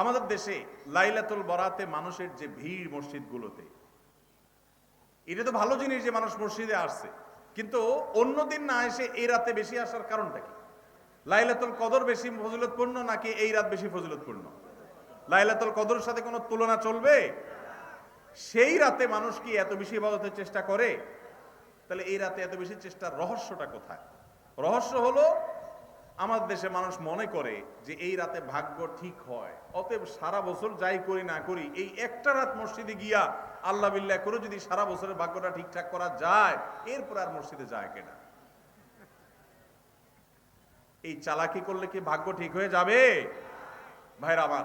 আমাদের দেশে লাইলাতুল বরাতে মানুষের যে ভিড় মসজিদগুলোতে, এটা তো ভালো জিনিস যে মানুষ মসজিদে আসছে। কিন্তু অন্যদিন না এসে এই রাতে বেশি আসার কারণটা কি? লাইলাতুল কদর বেশি ফজিলতপূর্ণ নাকি এই রাত বেশি ফজিলতপূর্ণ? লাইলাতুল কদরের সাথে কোনো তুলনা চলবে? সেই রাতে মানুষ কি এত বেশি ইবাদতের চেষ্টা করে? তাহলে এই রাতে এত বেশি চেষ্টার রহস্যটা কোথায়? রহস্য হলো আমাদের দেশে মানুষ মনে করে যে এই রাতে ভাগ্য ঠিক হয়। অতএব সারা বছর যাই করি না করি, এই একটা রাত মসজিদে গিয়া আল্লাহ বিল্লাহ করে যদি সারা বছরের ভাগ্যটা ঠিকঠাক করা যায়, এরপর আর মসজিদে যায় কেনা। এই চালাকি করলে কি ভাগ্য ঠিক হয়ে যাবে? ভাইরা আমার,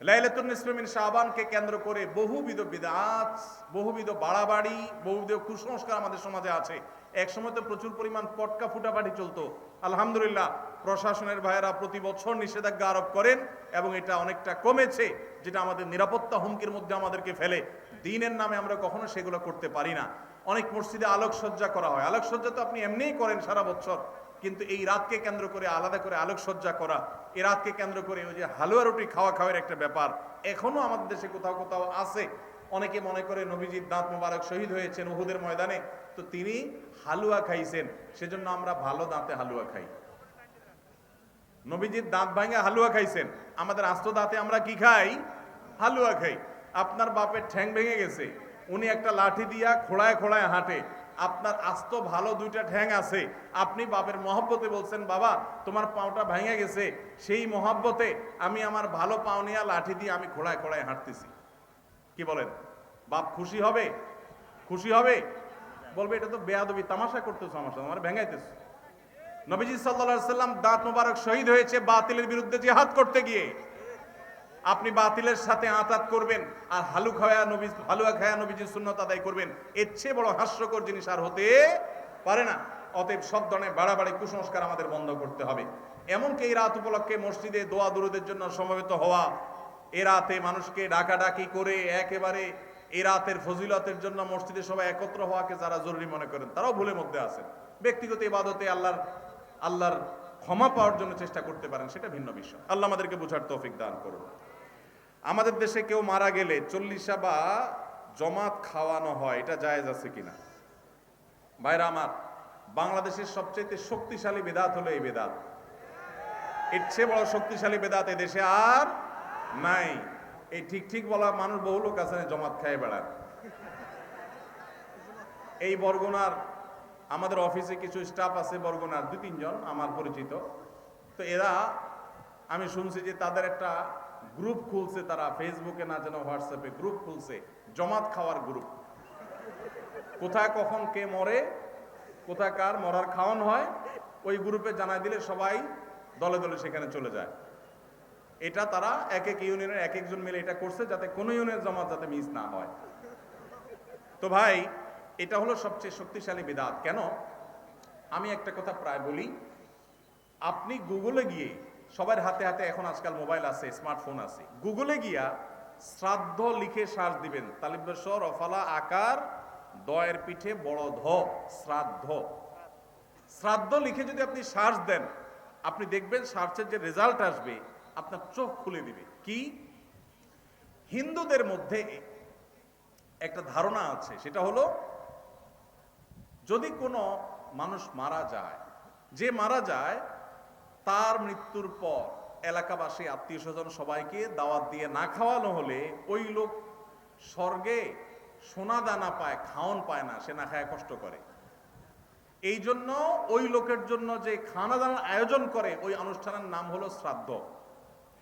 লাইলাতুন নিসফিমিন শাহবানকে কেন্দ্র করে বহুবিধ বিদাত, বহুবিধ বাড়াবাড়ি, বহুবিধ কুসংস্কার আমাদের সমাজে আছে। এক সময় তো প্রচুর পরিমাণ পটকা ফুটাফাটি চলতো। আলহামদুলিল্লাহ, প্রশাসনের ভাইয়েরা প্রতি বছর নিষেধাজ্ঞা আরোপ করেন এবং এটা অনেকটা কমেছে, যেটা আমাদের নিরাপত্তা হুমকির মধ্যে আমাদেরকে ফেলে। দিনের নামে আমরা কখনো সেগুলো করতে পারি না। অনেক মসজিদে আলোকসজ্জা করা হয়। আলোকসজ্জা তো আপনি এমনিই করেন সারা বছর, কিন্তু এই রাতকে কেন্দ্র করে আলাদা করে আলোকসজ্জা করা এই রাতকে কেন্দ্র করে ওই যে হালুয়া রুটি খাওয়া খাওয়ার একটা ব্যাপার, এখনও আমাদের দেশে কোথাও কোথাও আছে। অনেকে মনে করে নবীজির দাঁত মোবারক শহীদ হয়েছেন উহুদের ময়দানে, তো তিনি হালুয়া খাইছেন, সেজন্য আমরা ভালো দাঁতে হালুয়া খাই। নবীজির দাঁত ভাঙে হালুয়া খাইছেন, আমাদের আস্ত দাঁতে আমরা কি খাই? হালুয়া খাই। আপনার বাপের ঠ্যাং ভেঙে গেছে, উনি একটা লাঠি দিয়া খোড়ায় খোড়ায় হাঁটে, আপনার আস্ত ভালো দুইটা ঠ্যাং আছে, আপনি বাপের মহব্বতে বলছেন, বাবা, তোমার পাওটা ভেঙে গেছে, সেই মহব্বতে আমি আমার ভালো পাও নিয়ে লাঠি দিয়ে আমি খোড়ায় খোড়ায় হাঁটতেছি। কি বলেন? বাপ খুশি হবে? খুশি হবে? বলবে, এটা তো বেয়াদবি, তামাশা করতেছো আমার সাথে, আমার ভেঙাইতেছো নবীজি সাল্লা সাল্লাম দাঁত মোবারক শহীদ হয়েছে বাতিলের বিরুদ্ধে জিহাদ করতে গিয়ে। আপনি বাতিলের সাথে আতাত করবেন আর হালু খায়া নবী, হালুয়া খায়া নবীজির সুন্নত আদায় করবেন। এর চেয়ে বড় হাস্যকর জিনিস আর হতে পারে না। অতএব সব ধরনের বাড়াবাড়ি, কুসংস্কার আমাদের বন্ধ করতে হবে। এমনকি এই রাত উপলক্ষে মসজিদে দোয়া দুরুদের জন্য সমবেত হওয়া এ রাতে মানুষকে ডাকাডাকি করে একেবারে এ রাতের ফজিলতের জন্য মসজিদে সবাই একত্র হওয়াকে যারা জরুরি মনে করেন, তারাও ভুলের মধ্যে আছেন। ব্যক্তিগত ইবাদতে আল্লাহর আল্লাহর ক্ষমা পাওয়ার জন্য চেষ্টা করতে পারেন, সেটা ভিন্ন বিষয়। আল্লাহ আমাদেরকে বোঝার তৌফিক দান করুন। আমাদের দেশে কেউ মারা গেলে চল্লিশা বা জমাত খাওয়ানো হয়, এটা জায়েজ আছে কিনা? ভাইরা আমার, বাংলাদেশের সবচেয়ে শক্তিশালী বেদাত হলো এই বেদাত। এর চেয়ে বড় শক্তিশালী বেদাত এ দেশে আর নাই। এই ঠিক ঠিক বলা মানুষ বহু লোক আছে জমাত খায় বেড়ান এই বরগুনার আমাদের অফিসে কিছু স্টাফ আছে বরগুনার দু তিনজন আমার পরিচিত। তো এরা, আমি শুনছি যে তাদের একটা গ্রুপ খুলছে তারা ফেসবুকে না যেন হোয়াটসঅ্যাপে গ্রুপ খুলছে, জমাত খাওয়ার গ্রুপ কোথায় কখন কে মরে, কোথায় কার মরার খাওয়ান হয়, ওই গ্রুপে জানাই দিলে সবাই দলে দলে সেখানে চলে যায়। এটা তারা এক এক ইউনিয়নের এক একজন মিলে এটা করছে যাতে কোনো ইউনিয়নের জমাত যাতে মিস না হয়। তো ভাই, এটা হলো সবচেয়ে শক্তিশালী বিদাত। কেন? আমি একটা কথা প্রায় বলি, আপনি গুগলে গিয়ে, সবার হাতে হাতে এখন আজকাল মোবাইল আছে, স্মার্টফোন আছে, গুগলে গিয়া শ্রাদ্ধ লিখে সার্চ দিবেন তালিবেশ্বর রফালা আকার, দয়ের পিঠে বড় ধ শ্রাদ্ধ। শ্রাদ্ধ লিখে যদি আপনি সার্চ দেন, আপনি দেখবেন সার্চের যে রেজাল্ট আসবে আপনার চোখ খুলে দিবে। কি? হিন্দুদের মধ্যে একটা ধারণা আছে, সেটা হলো যদি কোনো মানুষ মারা যায়, যে মারা যায়, তার মৃত্যুর পর এলাকাবাসী, আত্মীয় স্বজন সবাইকে দাওয়াত দিয়ে না খাওয়ানো হলে ওই লোক স্বর্গে সোনা দানা পায়, খাওন পায় না, সে না খায়, কষ্ট করে। এই জন্য ওই লোকের জন্য যে খানা দানার আয়োজন করে, ওই অনুষ্ঠানের নাম হলো শ্রাদ্ধ।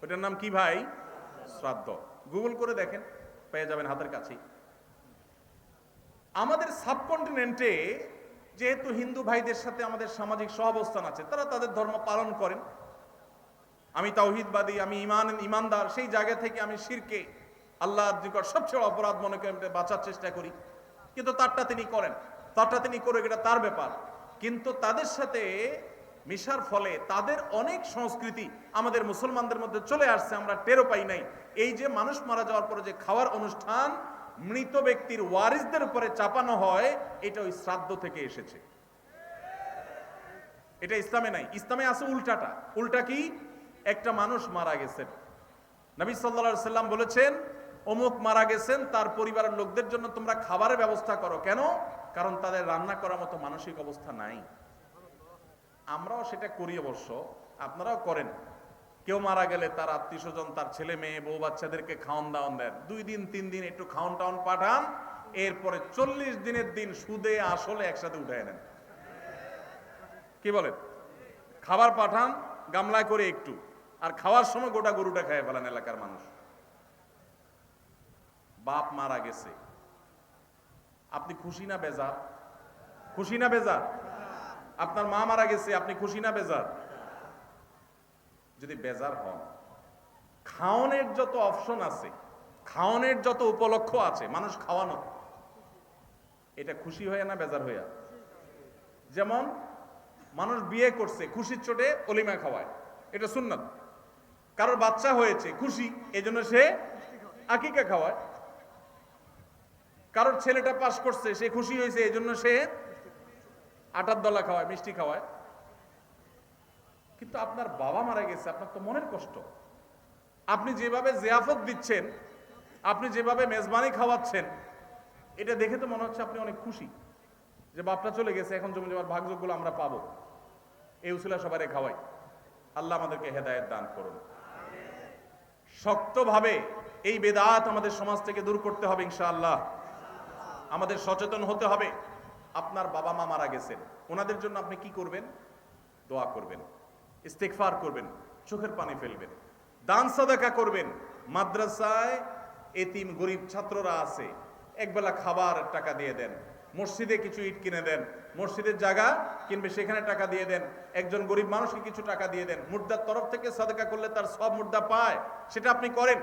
ওইটার নাম কি ভাই? শ্রাদ্ধ। গুগল করে দেখেন, পেয়ে যাবেন হাতের কাছেই আমাদের সাবকন্টিনেন্টে যেহেতু হিন্দু ভাইদের সাথে আমাদের সামাজিক সহাবস্থান আছে, তারা তাদের ধর্ম পালন করেন। আমি তাওহিদবাদী, আমি ইমান, ইমানদার, সেই জায়গা থেকে আমি শিরকে, আল্লাহর নিকট সবচেয়ে অপরাধ মনে করে বাঁচার চেষ্টা করি। কিন্তু তারটা তিনি করেন। তারটা তিনি করে, এটা তার ব্যাপার। কিন্তু তাদের সাথে মিশার ফলে তাদের অনেক সংস্কৃতি আমাদের মুসলমানদের মধ্যে চলে আসছে, আমরা টেরো পাই নাই। এই যে মানুষ মারা যাওয়ার পরে যে খাওয়ার অনুষ্ঠান, মৃত ব্যক্তির ওয়ারিসদের উপরে চাপানো হয়, এটা ওই শ্রাদ্ধ থেকে এসেছে। এটা ইসলামে নাই, ইসলামে আছে উল্টাটা। উল্টা কি? একটা মানুষ মারা গেছেন। নবী সাল্লা সাল্লাম বলেছেন, অমুক মারা গেছেন, তার পরিবারের লোকদের জন্য তোমরা খাবারের ব্যবস্থা করো। কেন? কারণ তাদের রান্না করার মতো মানসিক অবস্থা নাই। আমরাও সেটা করি অবশ্য, আপনারাও করেন। কেউ মারা গেলে তার আত্মীয় স্বজন তার ছেলে মেয়ে, বউ বাচ্চাদেরকে খাওয়ান দাওয়ান দেন। দুই দিন, তিন দিন একটু খাওয়ান টাউন পাঠান, এরপরে চল্লিশ দিনের দিন সুদে আসলে একসাথে উঠায় নেন। কি বলেন? খাবার পাঠান, গামলায় করে একটু, আর খাওয়ার সময় গোটা গরুটা খেয়ে ফেলেন এলাকার মানুষ। বাপ মারা গেছে। আপনি খুশি না বেজার? খুশি না বেজার? আপনার মা মারা গেছে, আপনি খুশি না বেজার? যদি বেজার হন খাওয়ানোর যত অপশন আছে খাওয়ানোর যত উপলক্ষ আছে, মানুষ খাওয়ানো, এটা খুশি হয়ে না বেজার হইয়া? যেমন, মানুষ বিয়ে করছে, খুশির চোটে অলিমা খাওয়ায়, এটা সুন্নত। কারোর বাচ্চা হয়েছে, খুশি, এজন্য সে আকিকা খাওয়ায়। কারোর ছেলেটা পাশ করছে, সে খুশি হয়েছে এই জন্য সে আটার দলা খাওয়ায়, মিষ্টি খাওয়ায়। কিন্তু আপনার বাবা মারা গেছে, আপনার তো মনের কষ্ট। আপনি যেভাবে জিয়াফত দিচ্ছেন, আপনি যেভাবে মেজবানি খাওয়াচ্ছেন, এটা দেখে তো মনে হচ্ছে আপনি অনেক খুশি যে বাপটা চলে গেছে, এখন জমি জমার ভাগযোগগুলো আমরা পাবো। এই উসিলা সবাই খাওয়াই। আল্লাহ আমাদেরকে হেদায়েত দান করুন। শক্তভাবে এই বেদাত আমাদের সমাজ থেকে দূর করতে হবে ইনশাআল্লাহ। আমাদের সচেতন হতে হবে। আপনার বাবা মা মারা গেছেন। ওনাদের জন্য আপনি কি করবেন? দোয়া করবেন। ইস্তেকফার করবেন। চোখের পানি ফেলবেন। দান সাদাকা করবেন। মাদ্রাসায় এতিম, গরিব ছাত্ররা আছে। একবেলা খাবার টাকা দিয়ে দেন। মসজিদে কিছু ইট কিনে দেন। মসজিদের জায়গা কিনবে, সেখানে টাকা দিয়ে দেন। একজন গরিব মানুষকে কিছু টাকা দিয়ে দেন। মুর্দার তরফ থেকে সাদাকা করলে তার সব মুর্দা পায়। সেটা আপনি করেন।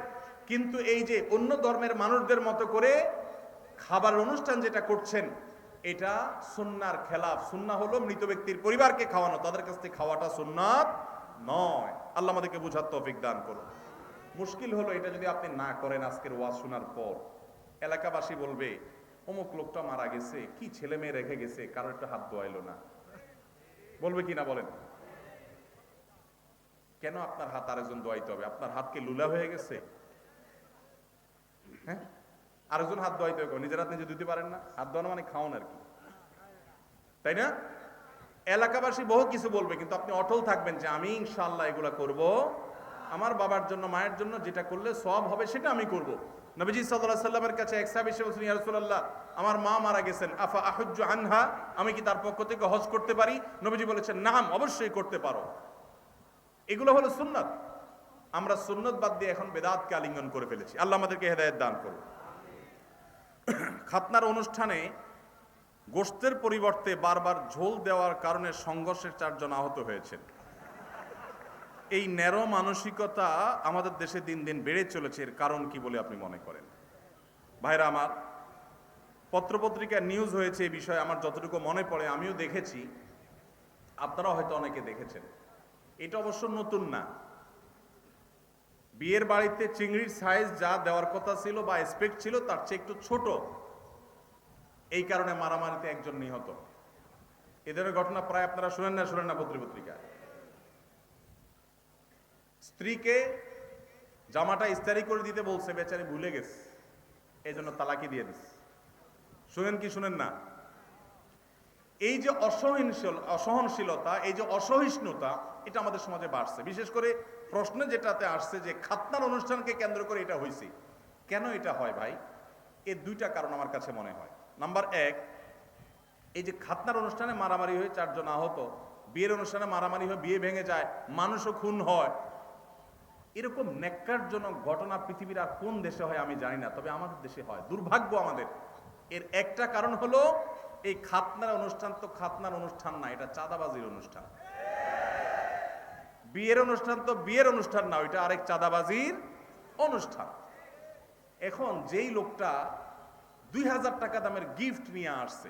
কিন্তু এই যে অন্য ধর্মের মানুষদের মতো করে খাবার অনুষ্ঠান যেটা করছেন এটা সুন্নার খেলাফ। সুন্না হলো মৃত ব্যক্তির পরিবারকে খাওয়ানো। তাদের কাছ থেকে খাওয়াটা সুন্নাত নয়। আল্লাহ আমাদেরকে বুঝার তৌফিক দান করুন। মুশকিল হলো এটা যদি আপনি না করেন আজকের ওয়াজ শোনার পর। এলাকাবাসী বলবে, অমুক লোকটা মারা গেছে। কি ছেলে মেয়ে রেখে গেছে? কারোর একটা হাত দোয়াইলো না। বলবে কি না বলেন? কেন আপনার হাত আরেকজন দোয়াইতে হবে? আপনার হাত কি লুলা হয়ে গেছে? হ্যাঁ? আরেকজন হাত দোয়াইতে হবে নিজের হাত নিজে দিতে পারেন না। হাত দোয়ানো মানে খাওয়ান আর কি। তাই না? এলাকাবাসী বহু কিছু বলবে, কিন্তু আপনি অটল থাকবেন যে আমি ইনশাল্লাহ এগুলা করব। আমার বাবার জন্য, মায়ের জন্য যেটা করলে সব হবে, সেটা আমি করব। নবীজি সাল্লাহ সাল্লামের কাছে এক সাহেব বলছেন ইয়ারসুল্লাহ আমার মা মারা গেছেন, আফা আনহা? আমি কি তার পক্ষ থেকে হজ করতে পারি? নবীজি বলেছেন নাম অবশ্যই করতে পারো। এগুলো হলো সুন্নত। আমরা সুন্নত বাদ দিয়ে এখন বেদাতকে আলিঙ্গন করে ফেলেছি। আল্লাহ আমাদেরকে হেদায়ত দান করুন। খাতনার অনুষ্ঠানে গোস্তের পরিবর্তে বারবার ঝোল দেওয়ার কারণে সংঘর্ষের চারজন আহত হয়েছেন। এই ন্যারো মানসিকতা আমাদের দেশে দিন দিন বেড়ে চলেছে, এর কারণ কি বলে আপনি মনে করেন? ভাইরা আমার পত্রপত্রিকায় নিউজ হয়েছে এই বিষয়ে আমার যতটুকু মনে পড়ে, আমিও দেখেছি। আপনারাও হয়তো অনেকে দেখেছেন। এটা অবশ্য নতুন না। বিয়ের বাড়িতে চিংড়ির সাইজ যা দেওয়ার কথা ছিল বা এক্সপেক্ট ছিল, তার চেয়ে একটু ছোট। এই কারণে মারামারিতে একজন নিহত। এ ধরনের ঘটনা প্রায় আপনারা শুনেন না শুনেন না পত্রিকায় স্ত্রীকে জামাটা ইস্তারি করে দিতে বলছে, বেচারি ভুলে গেছে। এই জন্য তালাকি দিয়ে দিস শুনেন কি শুনেন না? এই যে অসহনশীল অসহনশীলতা, এই যে অসহিষ্ণুতা, এটা আমাদের সমাজে বাড়ছে। বিশেষ করে প্রশ্নে যেটাতে আসছে যে খাতনার অনুষ্ঠানকে কেন্দ্র করে এটা হয়েছে কেন এটা হয় ভাই? এর দুইটা কারণ আমার কাছে মনে হয়। নাম্বার এক, এই যে খাতনার অনুষ্ঠানে মারামারি হয়ে চারজন আহত, বিয়ের অনুষ্ঠানে মারামারি হয়ে বিয়ে ভেঙে যায়, মানুষও খুন হয়, এরকম ন্যাক্কারজনক ঘটনা পৃথিবীর আর কোন দেশে হয় আমি জানি না, তবে আমাদের দেশে হয়। দুর্ভাগ্য আমাদের। এর একটা কারণ হলো, এই খাতনার অনুষ্ঠান তো খাতনার অনুষ্ঠান না, এটা চাঁদাবাজির অনুষ্ঠান। বিয়ের অনুষ্ঠান তো বিয়ের অনুষ্ঠান না, ওইটা আরেক চাঁদাবাজির অনুষ্ঠান। এখন যেই লোকটা দুই হাজার টাকা দামের গিফট নিয়ে আসছে,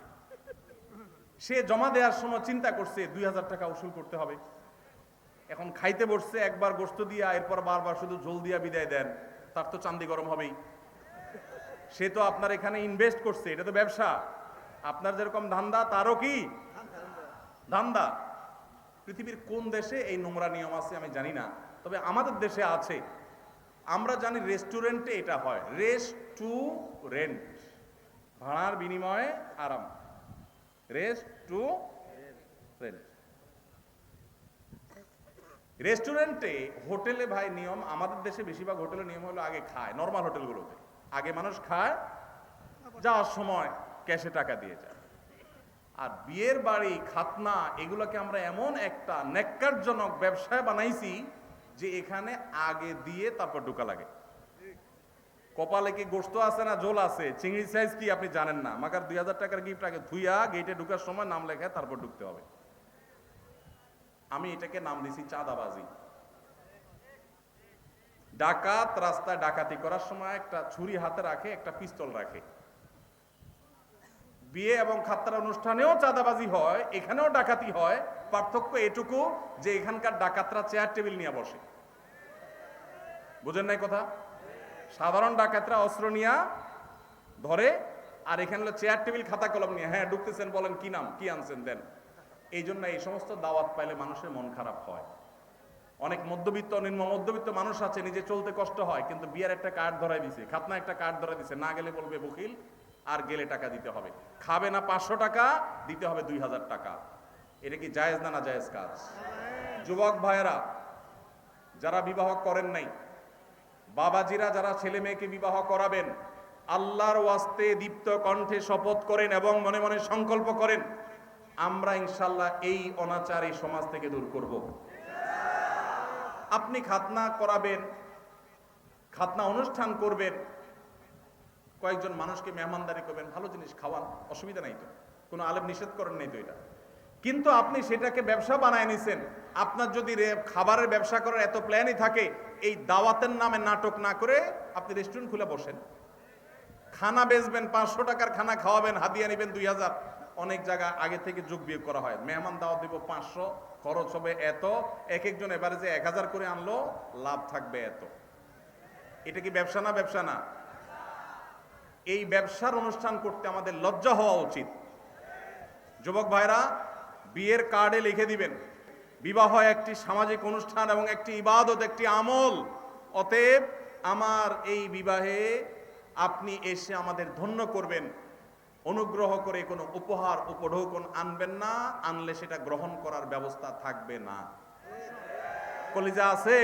সে জমা দেওয়ার সময় চিন্তা করছে, দুই হাজার টাকা উসুল করতে হবে। এখন খাইতে বসছে, একবার গোস্ত দিয়া, এরপর বারবার শুধু জল দিয়া বিদায় দেন, তার তো চান্দি গরম হবেই। সে তো আপনার এখানে ইনভেস্ট করছে, এটা তো ব্যবসা। আপনার যেরকম ধান্দা, তারও কি? ধান্দা। পৃথিবীর কোন দেশে এই নোংরা নিয়ম আছে আমি জানি না, তবে আমাদের দেশে আছে। আমরা জানি রেস্টুরেন্টে এটা হয়। রেস্ট টু ভাড়ার বিনিময়ে আরাম। রেস্ট টু রেন্ট রেস্টুরেন্টে হোটেলে ভাই নিয়ম, আমাদের দেশে বেশিরভাগ হোটেলের নিয়ম হলো আগে খায় নর্মাল হোটেলগুলোতে। আগে মানুষ খায়, যাওয়ার সময় ক্যাশে টাকা দিয়ে যায়। আর বিয়ের বাড়ি, খাতনা, এগুলোকে আমরা এমন একটা নেককারজনক ব্যবসায় বানাইছি যে এখানে আগে দিয়ে তারপর ঢোকা লাগে। কপালে কি গোস্ত আছে না জোল আছে? চিংড়ি সাইজ কি আপনি জানেন না? মাকার দুই হাজার টাকার গিফট আগে ধুইয়া গেটে ঢুকার সময় নাম লেখায় তারপর ঢুকতে হবে। আমি এটাকে নাম দিছি চাঁদাবাজি। ডাকাত রাস্তায় ডাকাতি করার সময় একটা ছুরি হাতে রাখে, একটা পিস্তল রাখে। বিয়ে এবং খাত্তার অনুষ্ঠানেও চাঁদাবাজি হয়, এখানেও ডাকাতি হয়। পার্থক্য এটুকু যে এখানকার ডাকাতরা চেয়ার টেবিল নিয়ে বসে। বুঝেন নাই কথা? সাধারণ ডাকাতরা অস্ত্র নিয়ে ধরে, আর এখানে হলো চেয়ার টেবিল, খাতা কলম নিয়ে হ্যাঁ ঢুকতেছেন, বলেন, কি নাম? কি আনছেন? দেন। এই জন্য এই সমস্ত দাওয়াত পাইলে মানুষের মন খারাপ হয়। অনেক মধ্যবিত্ত নিম্ন মধ্যবিত্ত মানুষ আছে, নিজে চলতে কষ্ট হয়, কিন্তু বিয়ার একটা কার্ড ধরাই দিছে, খাতনা একটা কার্ড ধরাই দিছে, না গেলে বলবে, বকিল আর গেলে টাকা দিতে হবে। খাবে না পাঁচশো টাকা, দিতে হবে দুই হাজার টাকা। এটা কি জায়েজ না না জায়েজ কাজ? যুবক ভাইয়েরা, যারা বিবাহ করেন নাই, বাবাজিরা যারা ছেলে মেয়েকে বিবাহ করাবেন, আল্লাহর ওয়াস্তে দীপ্ত কণ্ঠে শপথ করেন এবং মনে মনে সংকল্প করেন, আমরা ইনশাল্লাহ এই অনাচার এই সমাজ থেকে দূর করব। আপনি খাতনা করাবেন, খাতনা অনুষ্ঠান করবেন কয়েকজন মানুষকে মেহমানদারি করবেন, ভালো জিনিস খাওয়ান, অসুবিধা নাই তো। কোনো আলেম নিষেধ করেন নাই তো এটা। কিন্তু আপনি সেটাকে ব্যবসা বানায় নিছেন। আপনার যদি খাবারের ব্যবসা করার এত প্ল্যানই থাকে, এই দাওয়াতের নামে নাটক না করে আপনি রেস্টুরেন্ট খুলে বসেন। খানা বেচবেন, পাঁচশো টাকার খানা খাওয়াবেন, হাদিয়া নেবেন দুই হাজার। অনেক জায়গা আগে থেকে যোগ বিয়োগ করা হয়। মেহমান দাওয়াত দিব পাঁচশো, খরচ হবে এত। এক একজন এবারে যে এক হাজার করে আনলো, লাভ থাকবে এত। এটা কি ব্যবসা না ব্যবসা না? এই ব্যবসার অনুষ্ঠান করতে আমাদের লজ্জা হওয়া উচিত। যুবক ভাইরা, বিয়ের কার্ডে লিখে দিবেন, বিবাহ একটি সামাজিক অনুষ্ঠান এবং একটি ইবাদত, একটি আমল। অতএব আমার এই বিবাহে আপনি এসে আমাদের ধন্য করবেন। অনুগ্রহ করে কোনো উপহার, উপঢৌকন আনবেন না, আনলে সেটা গ্রহণ করার ব্যবস্থা থাকবে না। কলিজা আছে?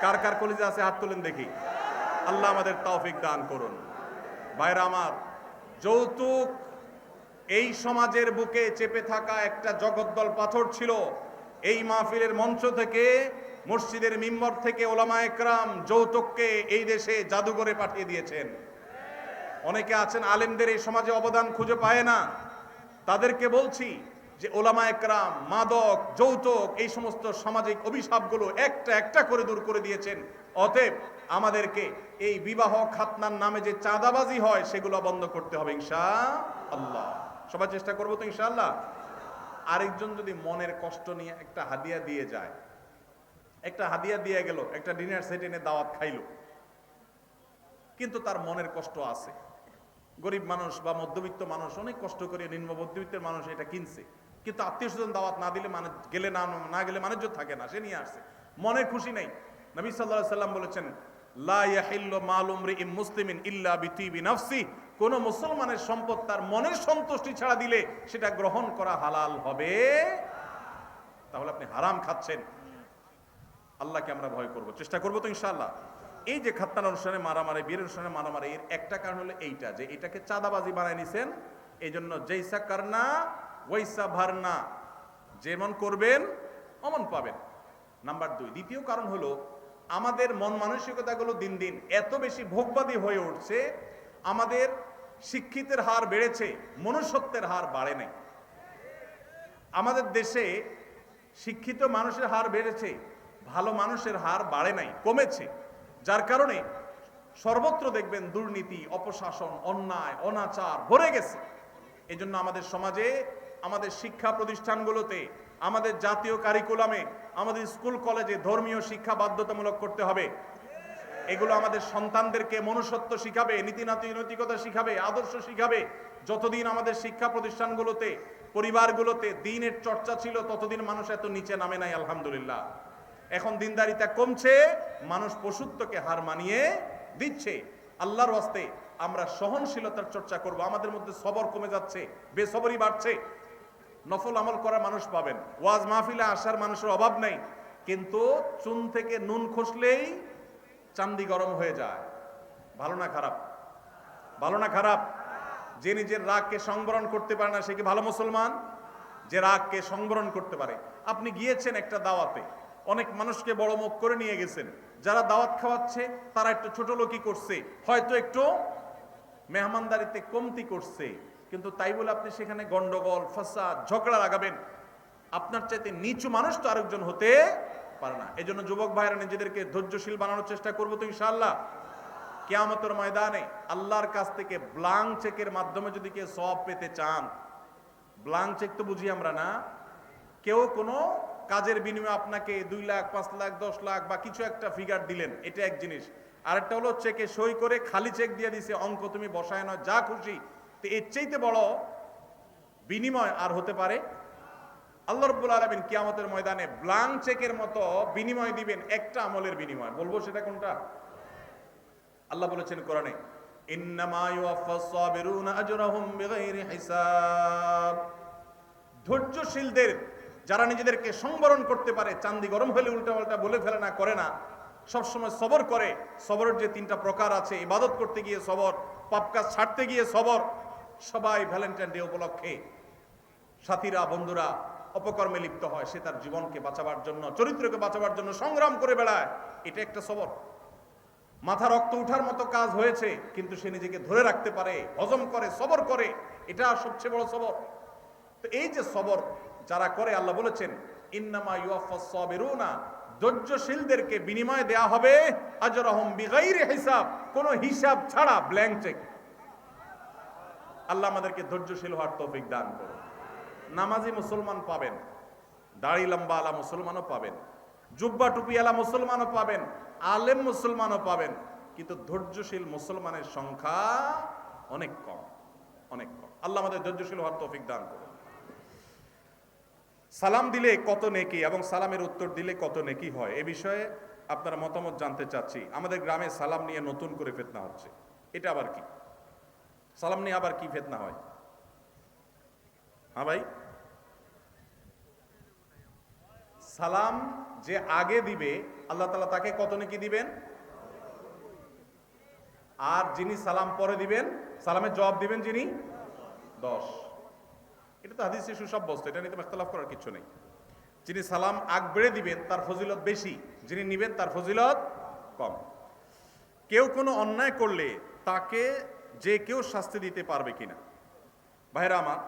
কার কার কলিজা আছে? হাত তুলেন দেখি। আল্লাহ আমাদের তৌফিক দান করুন। ভাইরা আমার, যৌতুক এই সমাজের বুকে চেপে থাকা একটা জগদ্দল পাথর ছিল। এই মাহফিলের মঞ্চ থেকে, মসজিদের মিম্বর থেকে ওলামা একরাম যৌতুককে এই দেশে জাদুঘরে পাঠিয়ে দিয়েছেন। অনেকে আছেন আলেমদের এই সমাজে অবদান খুঁজে পায় না। তাদেরকে বলছি যে ওলামা একরাম, মাদক, যৌতুক, এই সমস্ত সামাজিক অভিশাপগুলো একটা একটা করে দূর করে দিয়েছেন। অতএব আমাদেরকে এই বিবাহ খাতনার নামে যে চাঁদাবাজি হয়, সেগুলো বন্ধ করতে হবে ইনশা আল্লাহ সবাই চেষ্টা করব তো, ইনশাআল্লাহ? আরেকজন যদি মনের কষ্ট নিয়ে একটা হাদিয়া দিয়ে যায়, একটা হাদিয়া দিয়ে গেল, একটা ডিনার সেট এনে দাওয়াত খাইলো, কিন্তু তার মনের কষ্ট আছে। গরিব মানুষ বা মধ্যবিত্ত মানুষ, অনেক কষ্ট করে নিম্ন মধ্যবিত্তের মানুষ এটা কিনছে। কিন্তু আত্মীয় স্বজন দাওয়াত না দিলে মানে গেলে না না গেলে মানুষ থাকে না, সে নিয়ে আসছে। মনের খুশি নেই। নবী সাল্লাহ সাল্লাম বলেছেন মুসলিমিন ইল্লা বিতিবি নাফসি। কোন মুসলমানের সম্পদ তার মনের সন্তুষ্টি ছাড়া দিলে সেটা গ্রহণ করা হালাল হবে। তাহলে আপনি হারাম খাচ্ছেন। আল্লাহকে আমরা ভয় করব, চেষ্টা করব তো ইনশাআল্লাহ। এই যে খাত্তান অনুষ্ঠানে মারামারি, বিয়ের অনুষ্ঠানে মারামারি, এর একটা কারণ হলো এইটা যে এটাকে চাঁদাবাজি বানায় নিছেন। এই জন্য জৈসা কারনা ওইসা ভারনা যেমন করবেন, অমন পাবেন। নাম্বার দুই, দ্বিতীয় কারণ হলো, আমাদের মন মানসিকতাগুলো দিন দিন এত বেশি ভোগবাদী হয়ে উঠছে, আমাদের শিক্ষিতের হার বেড়েছে, মনুষ্যত্বের হার বাড়ে নাই। আমাদের দেশে শিক্ষিত মানুষের হার বেড়েছে, ভালো মানুষের হার বাড়ে নাই, কমেছে। যার কারণে সর্বত্র দেখবেন দুর্নীতি, অপশাসন, অন্যায়, অনাচার ভরে গেছে। এজন্য আমাদের সমাজে আমাদের শিক্ষা প্রতিষ্ঠানগুলোতে, আমাদের জাতীয় কারিকুলামে আমাদের স্কুল কলেজে ধর্মীয় শিক্ষা বাধ্যতামূলক করতে হবে। এগুলো আমাদের সন্তানদেরকে মনুষ্যত্ব শিখাবে, নীতিনাতি নৈতিকতা শিখাবে, আদর্শ শিখাবে। যতদিন আমাদের শিক্ষা প্রতিষ্ঠানগুলোতে, পরিবারগুলোতে দিনের চর্চা ছিল, ততদিন মানুষ এত নিচে নামে নাই, আলহামদুলিল্লাহ। এখন দিনদারিতা কমছে, মানুষ পশুত্বকে হার মানিয়ে দিচ্ছে। আল্লাহর ওয়াস্তে আমরা সহনশীলতার চর্চা করব, আমাদের মধ্যে সবর কমে যাচ্ছে, বেসবরই বাড়ছে। নফল আমল করা মানুষ পাবেন। ওয়াজ মাহফিলে আসার মানুষের অভাব নেই। কিন্তু চুন থেকে নুন খসলেই চান্দি গরম হয়ে যায়। ভালো না খারাপ? ভালো না খারাপ? যে নিজের রাগকে সংবরণ করতে পারে না, সে কি ভালো মুসলমান? যে রাগকে সংবরণ করতে পারে। আপনি গিয়েছেন একটা দাওয়াতে। অনেক মানুষকে বড় মুখ করে নিয়ে গেছেন। যারা দাওয়াত খাওয়াচ্ছে, তারা একটু ছোট লোকই করছে। হয়তো একটু মেহমানদারিতে কমতি করছে। কিন্তু তাই বলে আপনি সেখানে গন্ডগোল, ফাসাদ, ঝগড়া লাগাবেন। আপনার চাইতে নিচু মানুষ তো আরেকজন হতে পারে না। এই জন্য যুবক ভাইরা নিজেদেরকে ধৈর্যশীল বানানোর চেষ্টা করব তো ইনশাআল্লাহ। কেয়ামতের ময়দানে আল্লাহর কাছ থেকে ব্লাং চেকের মাধ্যমে যদি কেউ সব পেতে চান ব্লাং চেক তো বুঝি আমরা না। কেউ কোনো কাজের বিনিময়ে আপনাকে দুই লাখ, পাঁচ লাখ, দশ লাখ বা কিছু একটা ফিগার দিলেন, এটা এক জিনিস। আরেকটা হলো চেকে সই করে খালি চেক দিয়ে দিছে, অঙ্ক তুমি বসায় নয় যা খুশি। তো এর চাইতে বড় বিনিময় আর হতে পারে আল্লাহ রব্বুল আলমিন কিয়ামতের ময়দানে ব্লাঙ্ক চেকের মতো বিনিময় দিবেন, একটা আমলের বিনিময়। বলব সেটা কোনটা? আল্লাহ বলেছেন কোরআনে ধৈর্যশীলদের, যারা নিজেদেরকে সংবরণ করতে পারে, চান্দি গরম হলে উল্টাপাল্টা বলে ফেলে না, করে না। সবসময় সবর করে। সবরের যে তিনটা প্রকার আছে, ইবাদত করতে গিয়ে সবর, পাপ কাজ ছাড়তে গিয়ে সবর সবাই ভ্যালেন্টাইন ডে উপলক্ষে সাথীরা, বন্ধুরা অপকর্মে লিপ্ত হয়, সে তার জীবনকে বাঁচাবার জন্য, চরিত্রকে বাঁচাবার জন্য সংগ্রাম করে বেড়ায়। এটা একটা সবর। মাথা রক্ত উঠার মতো কাজ হয়েছে, কিন্তু সে নিজেকে ধরে রাখতে পারে, হজম করে, সবর করে। এটা সবচেয়ে বড় সবর। তো এই যে সবর যারা করে, আল্লাহ বলেছেন, ইন্নামা সাবিরুনা ধৈর্যশীলদেরকে বিনিময় দেয়া হবে আজরাহুম বিগাইরি হিসাব। কোনো হিসাব ছাড়া ব্ল্যাঙ্ক চেক আল্লাহ আমাদেরকে ধৈর্যশীল হওয়ার তৌফিক দান করুন। নামাজি মুসলমান পাবেন, দাড়ি লম্বা আলা মুসলমানও পাবেন, জুব্বা টুপি আলা মুসলমানও পাবেন, আলেম মুসলমানও পাবেন, কিন্তু ধৈর্যশীল মুসলমানের সংখ্যা অনেক কম অনেক কম। আল্লাহ আমাদের ধৈর্যশীল হওয়ার তৌফিক দান করুন। সালাম দিলে কত নেকি এবং সালামের উত্তর দিলে কত নেকি হয়, এ বিষয়ে আপনারা মতামত জানতে চাচ্ছি। আমাদের গ্রামে সালাম নিয়ে নতুন করে ফেতনা হচ্ছে, এটা আবার কি? সালাম নিয়ে আবার কি ফেতনা হয়? হ্যাঁ ভাই? সালাম যে আগে দিবে, আল্লাহ তালা তাকে কত নাকি দিবেন? আর যিনি সালাম পরে দিবেন, সালামের জবাব দিবেন যিনি দশ। এটা তো হাদিসে সুসাব্যস্ত, এটা নিয়ে তো করার কিছু নেই। যিনি সালাম আগ বেড়ে দিবেন, তার ফজিলত বেশি। যিনি নিবেন, তার ফজিলত কম। কেউ কোনো অন্যায় করলে তাকে যে কেউ শাস্তি দিতে পারবে কিনা। ভাইরা আমার,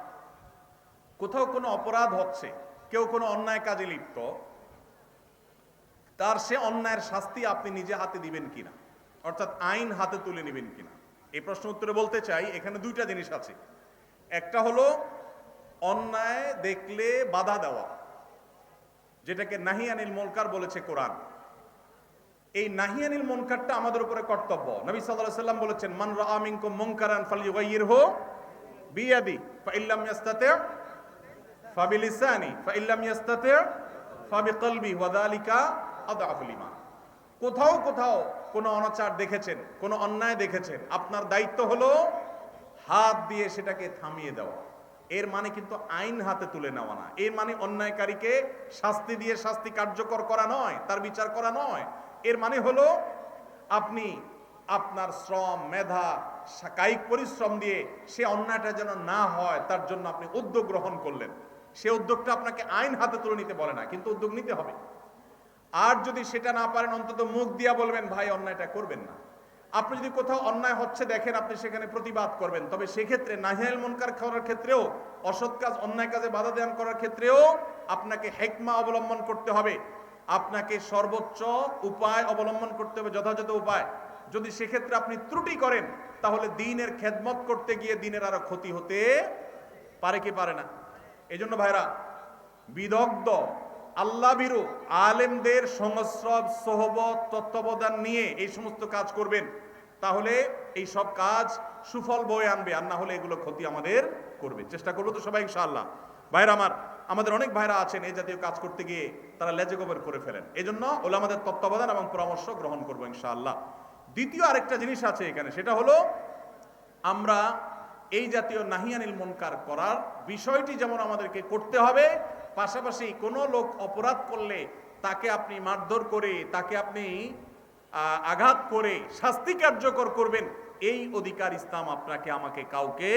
কোথাও কোনো অপরাধ হচ্ছে, কেউ কোনো অন্যায় কাজে লিপ্ত, তার সে অন্যায়ের শাস্তি আপনি নিজে হাতে দিবেন কিনা? অর্থাৎ আইন হাতে তুলে নেবেন কিনা? এই প্রশ্ন উত্তরে বলতে চাই, এখানে দুইটা জিনিস আছে। একটা হলো, অন্যায় দেখলে বাধা দেওয়া, যেটাকে নাহি আনিল মুনকার বলেছে কোরআন। এই নাহিয়ানিল মুনকারটা আমাদের উপরে কর্তব্য। নবী আলাইহি সাল্লাম বলেছেন, মান রাআ মিনকুম মুনকারান ফালইয়ুগাইয়িরহু বিয়াদি, ফাইল্লাম ইয়াস্তাতি ফাবিলিসানি, ফাইল্লাম ইয়াস্তাতি ফাবিকলবি, ওয়া যালিকা আদআফুল ঈমান কোথাও কোথাও কোনো অনাচার দেখেছেন, কোনো অন্যায় দেখেছেন, আপনার দায়িত্ব হলো হাত দিয়ে সেটাকে থামিয়ে দেওয়া। এর মানে কিন্তু আইন হাতে তুলে নেওয়া না। এর মানে অন্যায়কারীকে শাস্তি দিয়ে শাস্তি কার্যকর করা নয়, তার বিচার করা নয়। এর মানে হলো আপনি আপনার শ্রম, মেধা কায়িক পরিশ্রম দিয়ে সে অন্যায়টা যেন না হয়, তার জন্য আপনি উদ্যোগ গ্রহণ করলেন। সে উদ্যোগটা আপনাকে আইন হাতে তুলে নিতে বলে না, কিন্তু উদ্যোগ নিতে হবে। আর যদি সেটা না পারেন, অন্তত মুখ দিয়া বলবেন, ভাই, অন্যায়টা করবেন না। আপনি যদি কোথাও অন্যায় হচ্ছে দেখেন, আপনি সেখানে প্রতিবাদ করবেন। তবে সেক্ষেত্রে নাহিয়াল মনকার করার ক্ষেত্রেও, অসৎ কাজ, অন্যায় কাজে বাধা দান করার ক্ষেত্রেও আপনাকে হেকমা অবলম্বন করতে হবে। আপনাকে সর্বোচ্চ উপায় অবলম্বন করতে হবে, যথাযথ উপায়। যদি সেক্ষেত্রে আপনি ত্রুটি করেন, তাহলে দিনের খেদমত করতে গিয়ে দিনের আরও ক্ষতি হতে পারে কি পারে না। এই জন্য ভাইরা, বিদগ্ধ আল্লাহ বিরু আলেমদের সংস্রব, সোহবত, তত্ত্বাবধান নিয়ে এই সমস্ত কাজ করবেন, তাহলে এই সব কাজ সুফল বয়ে আনবে, আর না হলে এগুলো ক্ষতি আমাদের করবে। চেষ্টা করব তো সবাই, ইনশাআল্লাহ। ভাইরা আমার আমাদের অনেক ভাইরা আছেন এই জাতীয় কাজ করতে গিয়ে তারা লেজে গোবর করে ফেলেন। এই জন্য ওলামাদের তত্ত্বাবধান এবং পরামর্শ গ্রহণ করব ইনশাআল্লাহ। দ্বিতীয় আরেকটা জিনিস আছে এখানে, সেটা হলো আমরা এই জাতীয় নাহিয়ানিল মনকার করার বিষয়টি যেমন আমাদেরকে করতে হবে, পাশাপাশি কোনো লোক অপরাধ করলে তাকে আপনি মারধর করে, তাকে আপনি আঘাত করে শাস্তি কার্যকর করবেন, এই অধিকার ইসলাম আপনাকে, আমাকে কাউকে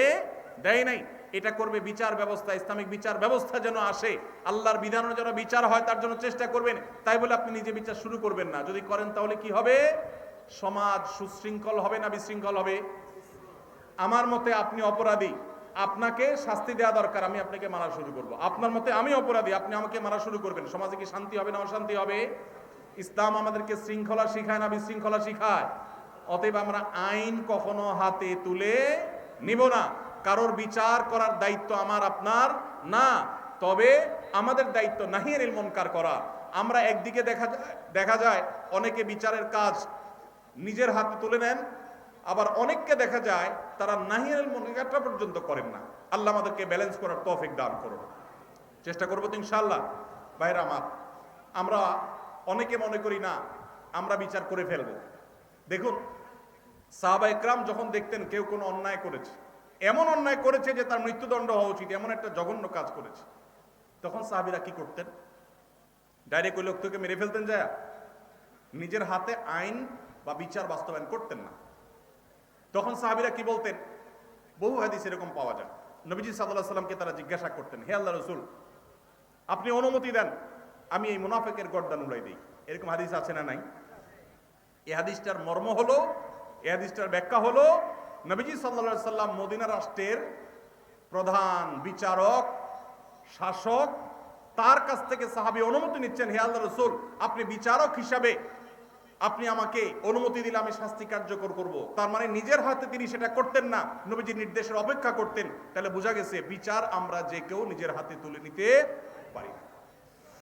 দেয় নাই। এটা করবে বিচার ব্যবস্থা, ইসলামিক বিচার ব্যবস্থা যেন আসে। আল্লাহর বিধানের যেন বিচার হয়, তার জন্য চেষ্টা করবেন। তাই বলে আপনি নিজে বিচার শুরু করবেন না। যদি করেন তাহলে কি হবে? সমাজ সুশৃঙ্খল হবে না বিশৃঙ্খল হবে? আমার মতে আপনি অপরাধী। আপনাকে শাস্তি দেওয়া দরকার, আমি আপনাকে মারা শুরু করব। আপনার মতে আমি অপরাধী, আপনি আমাকে মারা শুরু করবেন। সমাজে কি শান্তি হবে না অশান্তি হবে? ইসলাম আমাদেরকে শৃঙ্খলা শিখায় না বিশৃঙ্খলা শিখায়? অতএব আমরা আইন কখনো হাতে তুলে নিব না। কারোর বিচার করার দায়িত্ব আমার, আপনার না। তবে আমাদের দায়িত্ব নাহিয়ার মনকার করা। আমরা একদিকে দেখা দেখা যায় অনেকে বিচারের কাজ নিজের হাতে তুলে নেন, আবার অনেককে দেখা যায় তারা নাহিয়াল মনিকাটা পর্যন্ত করেন না। আল্লাহ আমাদেরকে ব্যালেন্স করার তৌফিক দান করুন। চেষ্টা করব তো ইনশাল্লাহ ভাইরা আমার, আমরা অনেকে মনে করি না, আমরা বিচার করে ফেলব। দেখুন সাহাবা একরাম যখন দেখতেন কেউ কোনো অন্যায় করেছে এমন অন্যায় করেছে যে তার মৃত্যুদণ্ড হওয়া উচিত, এমন একটা জঘন্য কাজ করেছে। তখন সাহাবিরা কি করতেন? ডাইরেক্ট ওই লোকটাকে মেরে ফেলতেন যায়। নিজের হাতে আইন বা বিচার বাস্তবায়ন করতেন না। তখন সাহাবিরা কি বলতেন? বহু হাদিস এরকম পাওয়া যায়। নবীজি সাল্লাহ সাল্লামকে তারা জিজ্ঞাসা করতেন, হে আল্লাহ রসুল, আপনি অনুমতি দেন, আমি এই মুনাফেকের গর্দান উড়াই দিই। এরকম হাদিস আছে না নাই? এ হাদিসটার মর্ম হলো, এ হাদিসটার ব্যাখ্যা হলো নবীজি সাল্লা সাল্লাম মদিনা রাষ্ট্রের প্রধান বিচারক, শাসক, তার কাছ থেকে সাহাবি অনুমতি নিচ্ছেন, হে আল্লাহ রসুল, আপনি বিচারক হিসাবে আপনি আমাকে অনুমতি দিলে আমি শাস্তি কার্যকর করব। তার মানে নিজের হাতে তিনি সেটা করতেন না, নবীজির নির্দেশের অপেক্ষা করতেন। তাহলে বোঝা গেছে, বিচার আমরা যে কেউ নিজের হাতে তুলে নিতে পারি না।